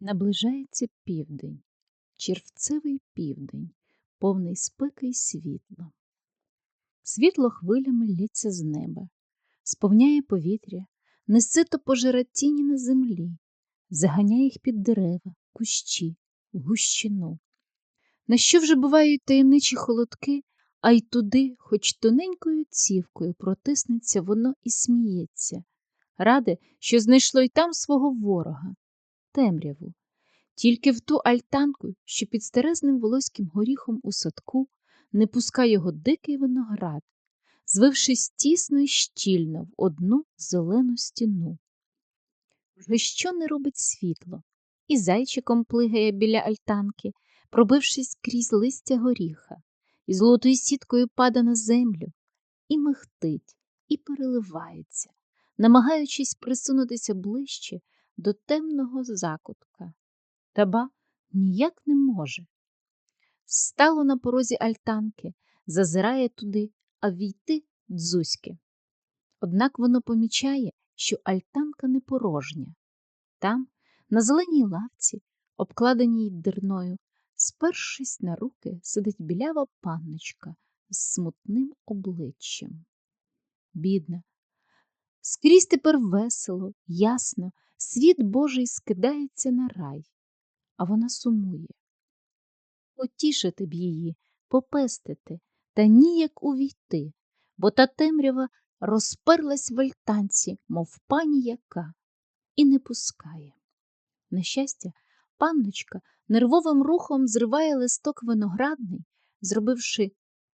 Наближається південь, червцевий південь, повний спеки й світла. Світло хвилями лється з неба, сповняє повітря, несито пожира тіні на землі, заганяє їх під дерева, кущі, гущину. На що вже бувають таємничі холодки, а й туди, хоч тоненькою цівкою, протиснеться воно і сміється, раде, що знайшло й там свого ворога темряву, тільки в ту альтанку, що під старезним волоським горіхом у садку не пускає його дикий виноград, звившись тісно й щільно в одну зелену стіну. Вже що не робить світло, і зайчиком плигає біля альтанки, пробившись крізь листя горіха, і золотою сіткою пада на землю, і михтить, і переливається, намагаючись присунутися ближче до темного закутка. Та ба ніяк не може. Стало на порозі альтанки, зазирає туди, а війти дзузьки. Однак воно помічає, що альтанка не порожня. Там, на зеленій лавці, обкладеній дерною, спершись на руки, сидить білява панночка з смутним обличчям. Бідна, скрізь тепер весело, ясно, світ Божий скидається на рай, а вона сумує. Потішити б її, попестити, та ніяк увійти, бо та темрява розперлась в альтанці, мов пані яка, і не пускає. На щастя, панночка нервовим рухом зриває листок виноградний, зробивши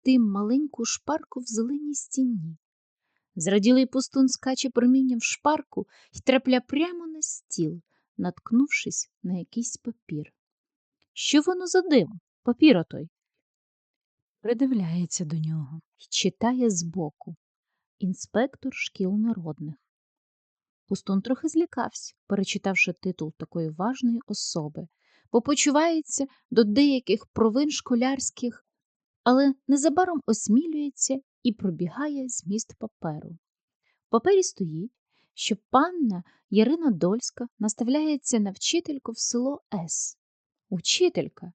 тим маленьку шпарку в зеленій стіні. Зраділий пустун скаче промінням в шпарку й трапля прямо на стіл, наткнувшись на якийсь папір. Що воно за диво, папір отой? Придивляється до нього й читає збоку. Інспектор шкіл народних. Пустун трохи злякався, перечитавши титул такої важної особи, бо почувається до деяких провин школярських, але незабаром осмілюється і пробігає зміст паперу. В папері стоїть, що панна Ярина Дольська наставляється на вчительку в село С. Учителька.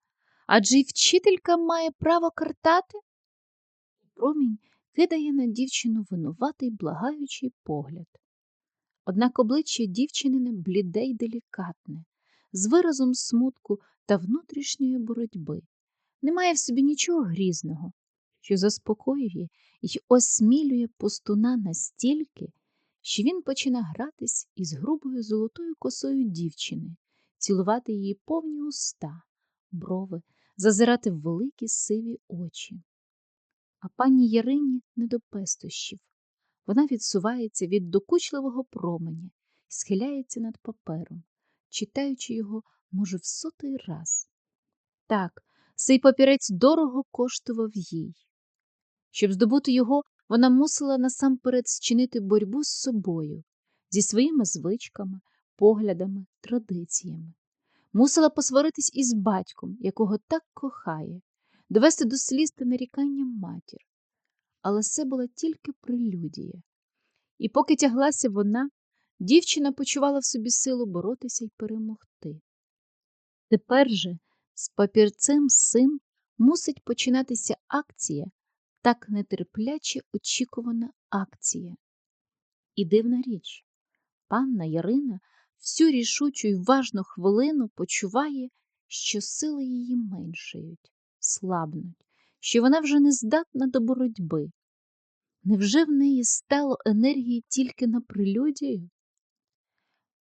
Адже й вчителька має право картати? Промінь кидає на дівчину винуватий благаючий погляд. Однак обличчя дівчини бліде й делікатне, з виразом смутку та внутрішньої боротьби. Немає в собі нічого грізного, що заспокоює й осмілює пустуна настільки, що він починає гратись із грубою золотою косою дівчини, цілувати її повні уста, брови, зазирати в великі сиві очі. А пані Ярині не до пестощів. Вона відсувається від докучливого променя і схиляється над папером, читаючи його, може, в сотий раз. Так, цей папірець дорого коштував їй. Щоб здобути його, вона мусила насамперед зчинити боротьбу з собою, зі своїми звичками, поглядами, традиціями. Мусила посваритись із батьком, якого так кохає, довести до сліз та нарікання матір. Але це була тільки прелюдія. І поки тяглася вона, дівчина почувала в собі силу боротися й перемогти. Тепер же з папірцем сим мусить починатися акція, так нетерпляче очікувана акція. І дивна річ, панна Ярина всю рішучу й важну хвилину почуває, що сили її меншають, слабнуть, що вона вже не здатна до боротьби. Невже в неї стало енергії тільки на прелюдію?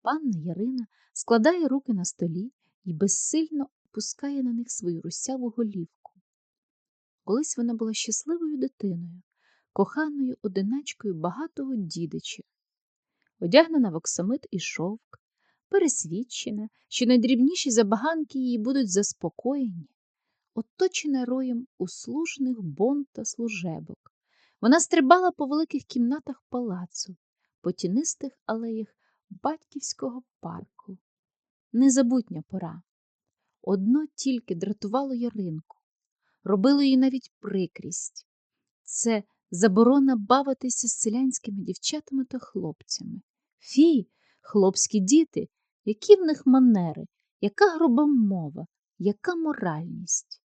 Панна Ярина складає руки на столі і безсильно опускає на них свою русяву голівку. Колись вона була щасливою дитиною, коханою одиначкою багатого дідича, одягнена в оксамит і шовк, пересвідчена, що найдрібніші забаганки її будуть заспокоєні, оточена роєм услужних бон та служебок. Вона стрибала по великих кімнатах палацу, по тінистих алеях батьківського парку. Незабутня пора. Одно тільки дратувало Яринку, робило їй навіть прикрість це заборона бавитися з селянськими дівчатами та хлопцями. Фі, хлопські діти, які в них манери, яка груба мова, яка моральність?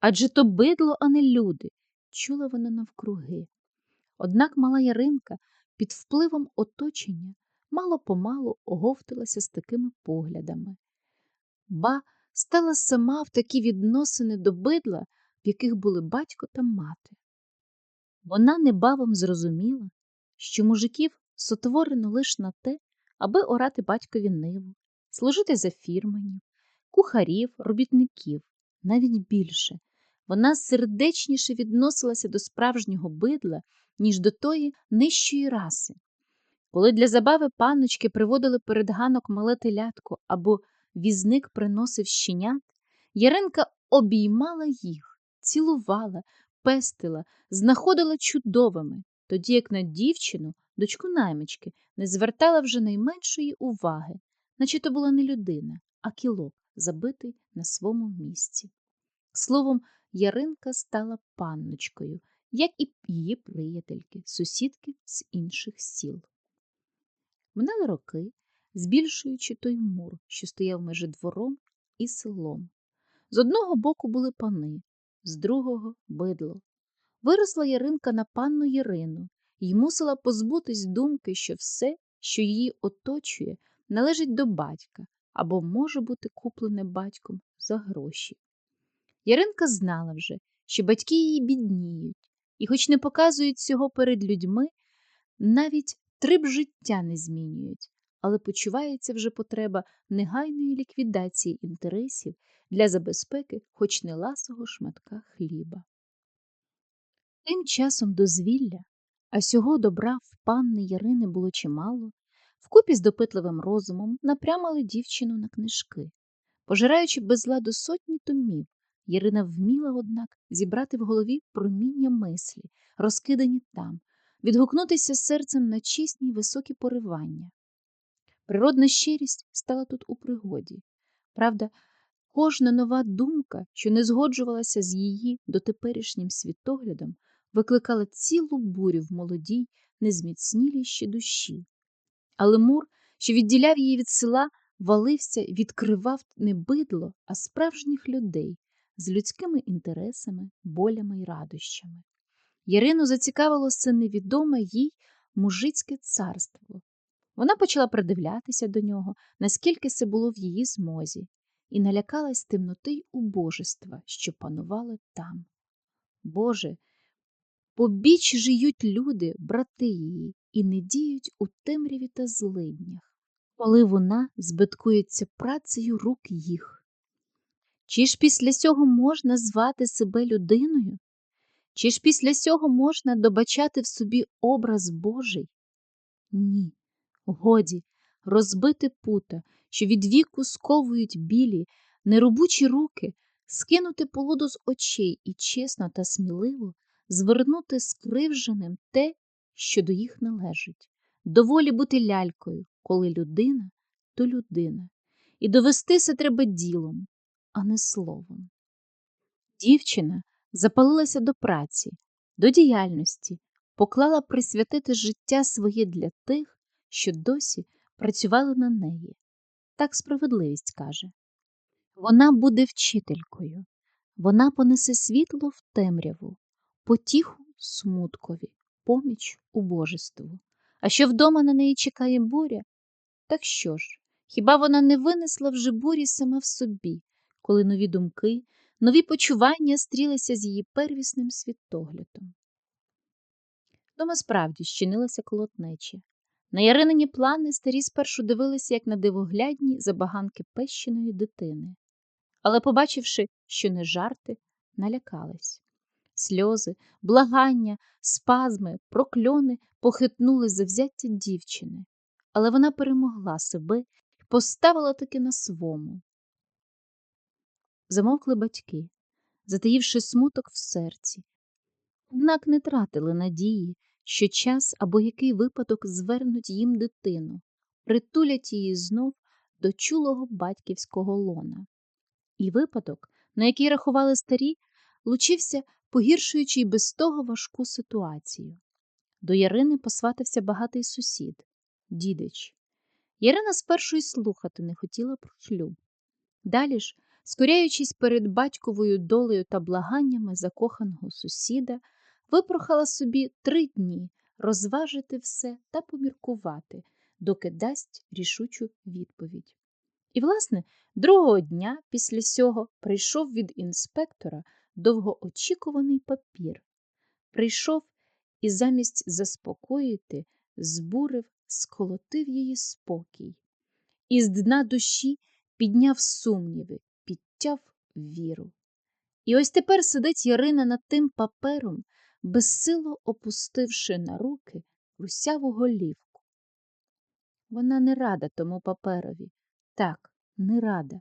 Адже то бидло, а не люди, чула вона навкруги. Однак мала Яринка під впливом оточення мало помалу оговталася з такими поглядами. Ба стала сама в такі відносини до бидла, в яких були батько та мати. Вона небавом зрозуміла, що мужиків сотворено лише на те, аби орати батькові ниву, служити за фірменів, кухарів, робітників, навіть більше. Вона сердечніше відносилася до справжнього бидла, ніж до тої нижчої раси. Коли для забави панночки приводили перед ганок мале телятко або візник приносив щенят, Яринка обіймала їх, цілувала, пестила, знаходила чудовими, тоді як на дівчину, дочку наймички, не звертала вже найменшої уваги, наче то була не людина, а кілок, забитий на своєму місці. Словом, Яринка стала панночкою, як і її приятельки, сусідки з інших сіл. Минали роки, збільшуючи той мур, що стояв між двором і селом. З одного боку були пани, з другого бидло. Виросла Яринка на панну Ярину і мусила позбутись думки, що все, що її оточує, належить до батька або може бути куплене батьком за гроші. Яринка знала вже, що батьки її бідніють, і, хоч не показують цього перед людьми, навіть три б життя не змінюють, але почувається вже потреба негайної ліквідації інтересів для забезпеки хоч не ласого шматка хліба. Тим часом дозвілля, а сього добра в панни Ярини було чимало, вкупі з допитливим розумом напрямили дівчину на книжки. Пожираючи без ладу сотні томів, Ярина вміла, однак, зібрати в голові проміння мислі, розкидані там, відгукнутися серцем на чесні високі поривання. Природна щирість стала тут у пригоді. Правда, кожна нова думка, що не згоджувалася з її дотеперішнім світоглядом, викликала цілу бурю в молодій, незміцнілій ще душі. Але мур, що відділяв її від села, валився, відкривав не бидло, а справжніх людей з людськими інтересами, болями й радощами. Ярину зацікавило це невідоме їй мужицьке царство. Вона почала придивлятися до нього, наскільки це було в її змозі, і налякалась темноти й убожества, що панували там. Боже, побіч жиють люди, брати її, і не діють у темряві та злиднях, коли вона збиткується працею рук їх. Чи ж після цього можна звати себе людиною? Чи ж після цього можна добачати в собі образ Божий? Ні, годі, розбити пута, що від віку сковують білі, неробучі руки, скинути полуду з очей і чесно та сміливо звернути скривженим те, що до їх належить, доволі бути лялькою, коли людина, то людина, і довестися треба ділом, а не словом. Дівчина запалилася до праці, до діяльності, поклала присвятити життя своє для тих, що досі працювали на неї. Так справедливість каже. Вона буде вчителькою, вона понесе світло в темряву, потіху смуткові, поміч убожеству. А що вдома на неї чекає буря? Так що ж, хіба вона не винесла вже бурі сама в собі, коли нові думки, нові почування стрілися з її первісним світоглядом? Дома справді щинилася колотнечі. На яринині плани старі спершу дивилися, як на дивоглядні забаганки пещеної дитини, але, побачивши, що не жарти, налякались. Сльози, благання, спазми, прокльони похитнули завзяття дівчини, але вона перемогла себе і поставила таки на свому. Замовкли батьки, затаївши смуток в серці, однак не тратили надії, що час або який випадок звернуть їм дитину, притулять її знов до чулого батьківського лона. І випадок, на який рахували старі, лучився, погіршуючи й без того важку ситуацію. До Ярини посватився багатий сусід, дідич. Ярина спершу й слухати не хотіла про шлюб. Далі ж, скоряючись перед батьковою долею та благаннями закоханого сусіда, випрохала собі три дні розважити все та поміркувати, доки дасть рішучу відповідь. І, власне, другого дня після сього прийшов від інспектора довгоочікуваний папір. Прийшов і замість заспокоїти, збурив, сколотив її спокій. Із дна душі підняв сумніви, підтяв віру. І ось тепер сидить Ярина над тим папером, безсило опустивши на руки русяву голівку. Вона не рада тому паперові. Так, не рада.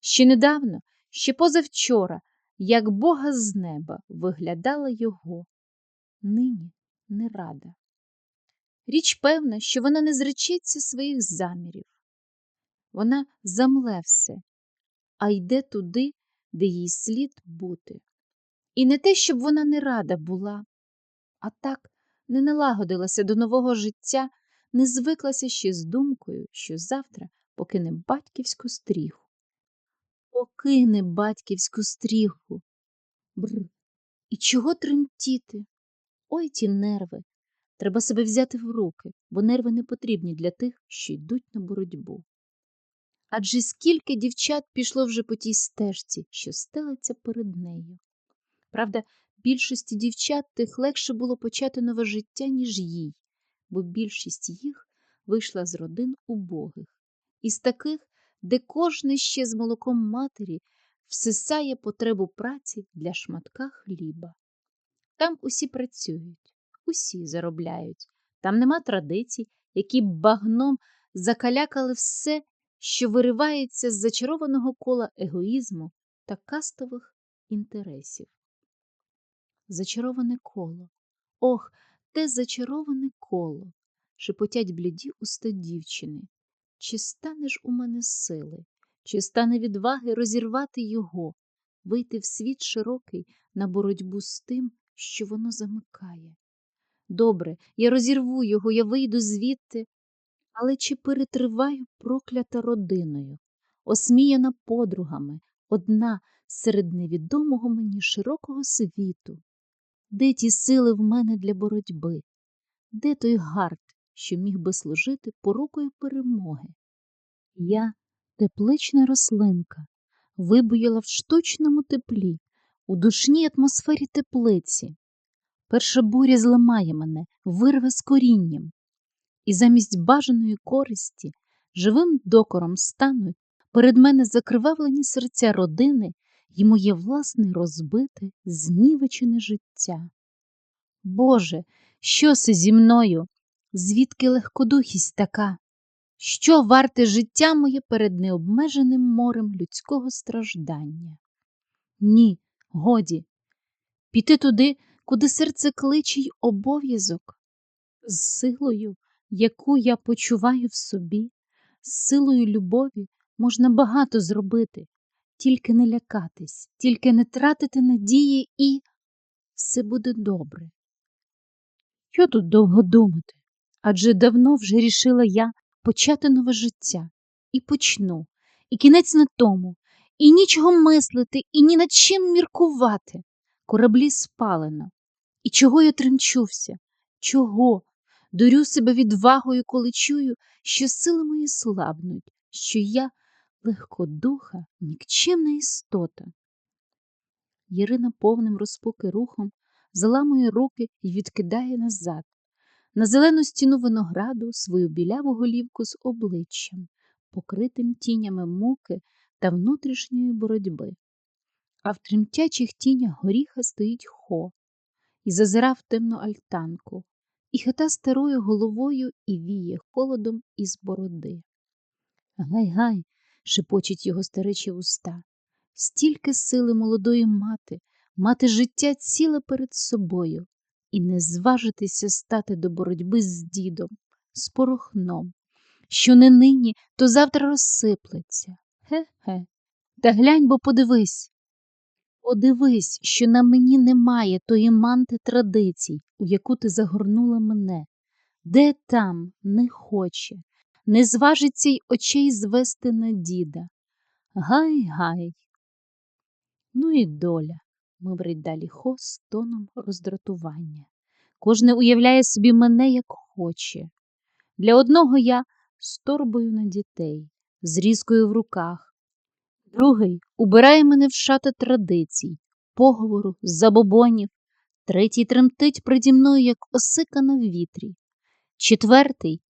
Ще недавно, ще позавчора, як Бога з неба виглядала його, нині не рада. Річ певна, що вона не зречеться своїх замірів. Вона замле все, а йде туди, де їй слід бути. І не те, щоб вона не рада була, а так не налагодилася до нового життя, не звиклася ще з думкою, що завтра покине батьківську стріху. Покине батьківську стріху. Бр. І чого тремтіти? Ой ті нерви. Треба себе взяти в руки, бо нерви не потрібні для тих, що йдуть на боротьбу. Адже скільки дівчат пішло вже по тій стежці, що стелиться перед нею. Правда, більшості дівчат тих легше було почати нове життя, ніж їй, бо більшість їх вийшла з родин убогих, із таких, де кожне ще з молоком матері всисає потребу праці для шматка хліба. Там усі працюють, усі заробляють, там нема традицій, які багном закалякали все, що виривається з зачарованого кола егоїзму та кастових інтересів. Зачароване коло. Ох, те зачароване коло, шепотять бліді уста дівчини. Чи стане ж у мене сили, чи стане відваги розірвати його, вийти в світ широкий на боротьбу з тим, що воно замикає? Добре, я розірву його, я вийду звідти, але чи перетриваю проклята родиною, осміяна подругами, одна серед невідомого мені широкого світу? Де ті сили в мене для боротьби? Де той гард, що міг би служити порукою перемоги? Я теплична рослинка, вибуяла в штучному теплі, у душній атмосфері теплиці. Перша буря зламає мене, вирве з корінням, і замість бажаної користі живим докором стануть перед мене закривавлені серця родини і моє власне розбите, знівечене життя. Боже, що це зі мною? Звідки легкодухість така? Що варте життя моє перед необмеженим морем людського страждання? Ні, годі, піти туди, куди серце кличе й обов'язок, з силою, яку я почуваю в собі, з силою любові можна багато зробити, тільки не лякатись, тільки не тратити надії і все буде добре. Що тут довго думати? Адже давно вже рішила я почати нове життя і почну, і кінець на тому, і нічого мислити, і ні над чим міркувати. Кораблі спалено. І чого я тремчуся? Чого? Дурю себе відвагою, коли чую, що сили мої слабнуть, що я легкодуха, нікчемна істота. Ірина повним розпуки рухом заламує руки і відкидає назад, на зелену стіну винограду свою біляву голівку з обличчям, покритим тінями муки та внутрішньої боротьби. А в тремтячих тінях горіха стоїть хо і зазирав темну альтанку, і хита старою головою і віє холодом із бороди. Гай, гай, шепочуть його старечі уста, стільки сили молодої мати, мати життя ціле перед собою і не зважитися стати до боротьби з дідом, з порохном, що не нині, то завтра розсиплеться. Ге-ге. Та глянь, бо подивись. Подивись, що на мені немає тої манти традицій, у яку ти загорнула мене. Де там не хоче, не зважиться й очей звести на діда. Гай-гай. Ну і доля, мовить далі Хо з тоном роздратування. Кожне уявляє собі мене, як хоче. Для одного я з торбою на дітей, з різкою в руках, другий убирає мене в шати традицій, поговору, забобонів, третій тремтить приді мною, як осика на вітрі, четвертий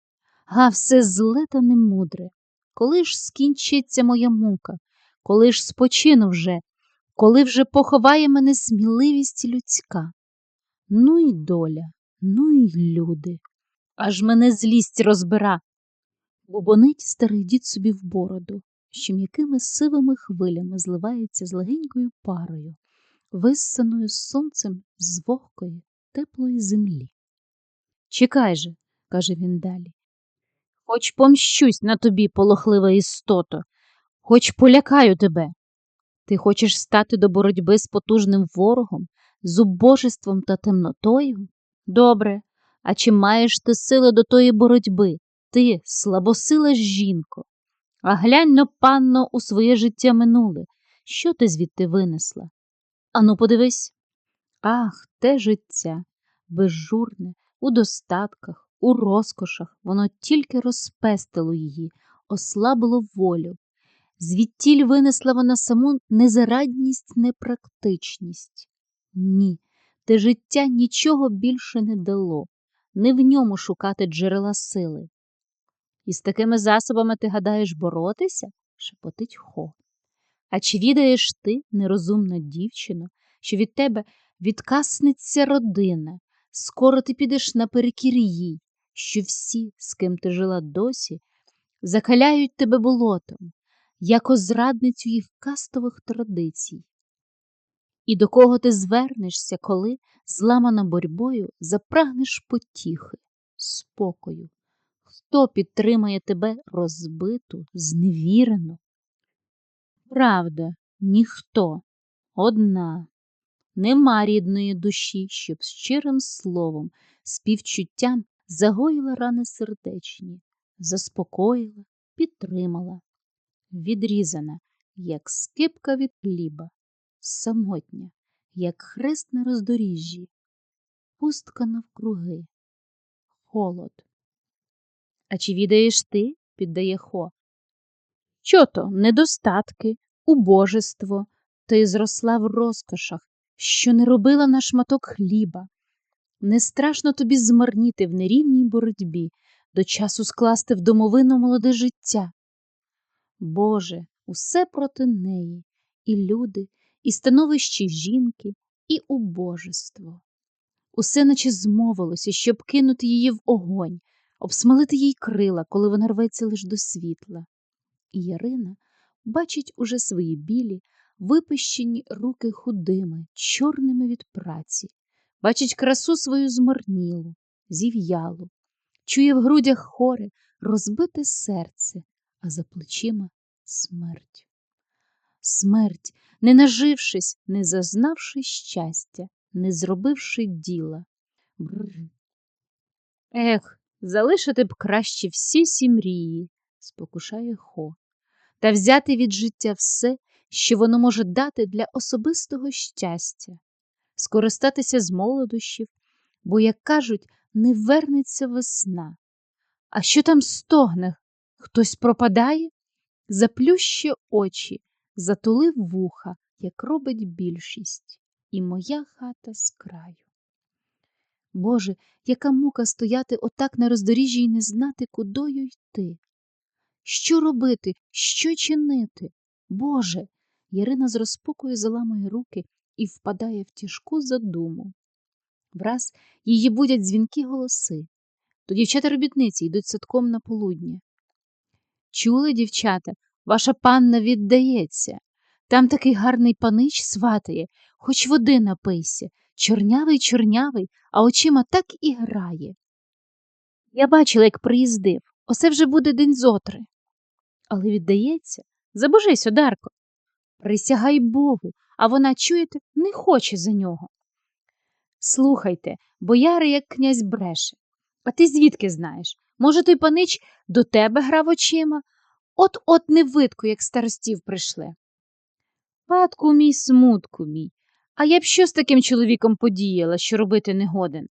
га все зле та немудре. Коли ж скінчиться моя мука, коли ж спочину вже, коли вже поховає мене сміливість людська. Ну й доля, ну й люди, аж мене злість розбира. Бубонить старий дід собі в бороду, що м'якими сивими хвилями зливається з легенькою парою, виссаною сонцем з вогкої, теплої землі. Чекай же, каже він далі, хоч помщусь на тобі, полохлива істото, хоч полякаю тебе. Ти хочеш стати до боротьби з потужним ворогом, з убожеством та темнотою? Добре, а чи маєш ти сили до тої боротьби? Ти, слабосила жінко. А глянь но, панно, у своє життя минуле. Що ти звідти винесла? Ану, подивись. Ах, те життя, безжурне, у достатках, у розкошах, воно тільки розпестило її, ослабило волю. Звідтіль винесла вона саму незарадність, непрактичність. Ні, те життя нічого більше не дало, не в ньому шукати джерела сили. І з такими засобами ти гадаєш боротися? шепотить Хо. А чи відаєш ти, нерозумна дівчино, що від тебе відкаснеться родина, скоро ти підеш наперекір їй, що всі, з ким ти жила досі, закаляють тебе болотом, як зрадницю їх кастових традицій. І до кого ти звернешся, коли, зламана боротьбою, запрагнеш потіхи, спокою? Хто підтримає тебе розбиту, зневірену? Правда, ніхто, одна, нема рідної душі, щоб щирим словом, співчуттям загоїла рани сердечні, заспокоїла, підтримала, відрізана, як скипка від хліба, самотня, як хрест на роздоріжжі, пустка навкруги, холод. А чи відаєш ти, піддає Хо? Що то недостатки, убожество, ти зросла в розкошах, що не робила на шматок хліба. Не страшно тобі змарніти в нерівній боротьбі, до часу скласти в домовину молоде життя. Боже, усе проти неї, і люди, і становище жінки, і убожество. Усе наче змовилося, щоб кинути її в огонь, обсмалити їй крила, коли вона рветься лиш до світла. І Ярина бачить уже свої білі, випищені руки худими, чорними від праці, бачить красу свою змарнілу, зів'ялу, чує в грудях хоре, розбите серце, а за плечима смерть. Смерть, не нажившись, не зазнавши щастя, не зробивши діла. Бррр. Ех, залишити б краще всі сі мрії, спокушає Хо, та взяти від життя все, що воно може дати для особистого щастя, скористатися з молодощів, бо, як кажуть, не вернеться весна. А що там стогне? Хтось пропадає? Заплющи очі, затулив вуха, як робить більшість, і моя хата з краю. Боже, яка мука стояти отак на роздоріжжі і не знати, кудою йти. Що робити, що чинити? Боже. Ярина з розпокою заламує руки і впадає в тяжку задуму. Враз її будять дзвінки голоси. То дівчата робітниці йдуть садком на полудня. Чули, дівчата, ваша панна віддається. Там такий гарний панич сватає, хоч води напийся, чорнявий чорнявий, а очима так і грає. Я бачила, як приїздив, оце вже буде день зотри. Але віддається, забожись, Одарко. Присягай Богу, а вона, чуєте, не хоче за нього. Слухайте, бояри, як князь бреше. А ти звідки знаєш? Може, той панич до тебе грав очима, от-от не видко, як старостів прийшли. Падку мій, смутку мій. А я б що з таким чоловіком подіяла, що робити не годен?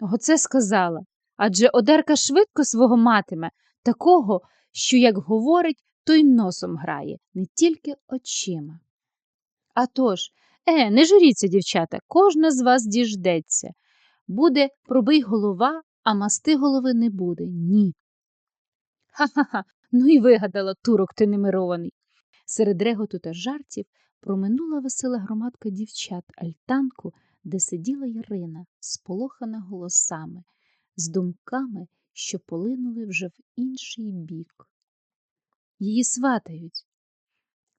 Оце сказала. Адже Одарка швидко свого матиме, такого, що, як говорить, то й носом грає, не тільки очима. А тож, е, не журіться, дівчата, кожна з вас діждеться. Буде пробий голова, а масти голови не буде. Ні. Ха-ха-ха, ну і вигадала турок ти немирований. Серед реготу та жартів проминула весела громадка дівчат альтанку, де сиділа Ярина, сполохана голосами, з думками, що полинули вже в інший бік. Її сватають.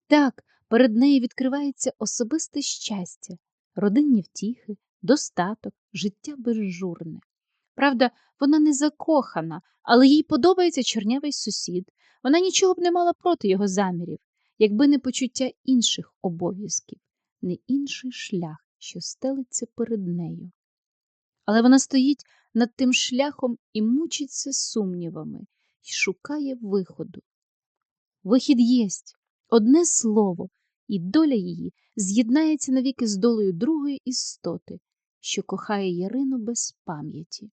Так, перед нею відкривається особисте щастя, родинні втіхи, достаток, життя безжурне. Правда, вона не закохана, але їй подобається чорнявий сусід. Вона нічого б не мала проти його замірів, якби не почуття інших обов'язків, не інший шлях, що стелиться перед нею. Але вона стоїть над тим шляхом і мучиться сумнівами, і шукає виходу. Вихід єсть одне слово, і доля її з'єднається навіки з долею другої істоти, що кохає Ярину без пам'яті.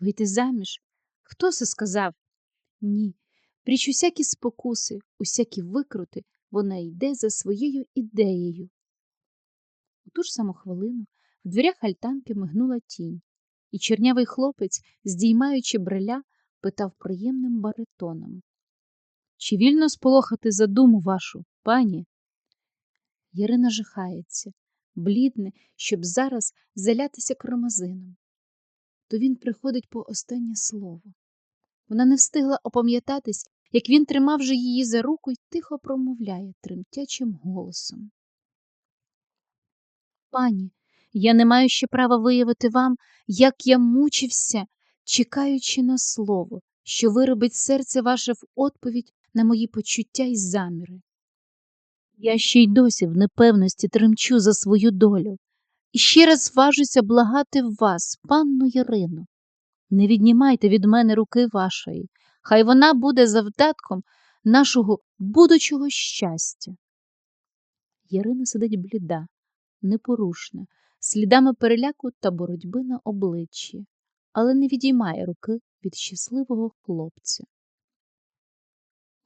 Вийти заміж? Хто це сказав? Ні. Пріч усякі спокуси, усякі викрути, вона йде за своєю ідеєю. У ту ж саму хвилину в дверях альтанки мигнула тінь, і чорнявий хлопець, здіймаючи бреля, питав приємним баритоном Чи вільно сполохати задуму вашу, пані? Ярина жахається, блідне, щоб зараз залятися кромазином. То він приходить по останнє слово. Вона не встигла опам'ятатись, як він тримав же її за руку й тихо промовляє тремтячим голосом. Пані, я не маю ще права виявити вам, як я мучився, чекаючи на слово, що виробить серце ваше в відповідь на мої почуття й заміри. Я ще й досі в непевності тремчу за свою долю і ще раз важуся благати вас, панну Ярину. Не віднімайте від мене руки вашої, хай вона буде завдатком нашого будучого щастя. Ярина сидить бліда, непорушна, слідами переляку та боротьби на обличчі, але не відіймає руки від щасливого хлопця.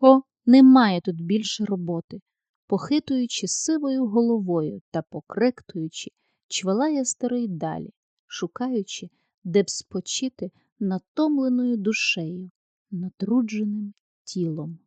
О, немає тут більше роботи, похитуючи сивою головою та покректуючи, чвалає старий далі, шукаючи, де б спочити натомленою душею, натрудженим тілом.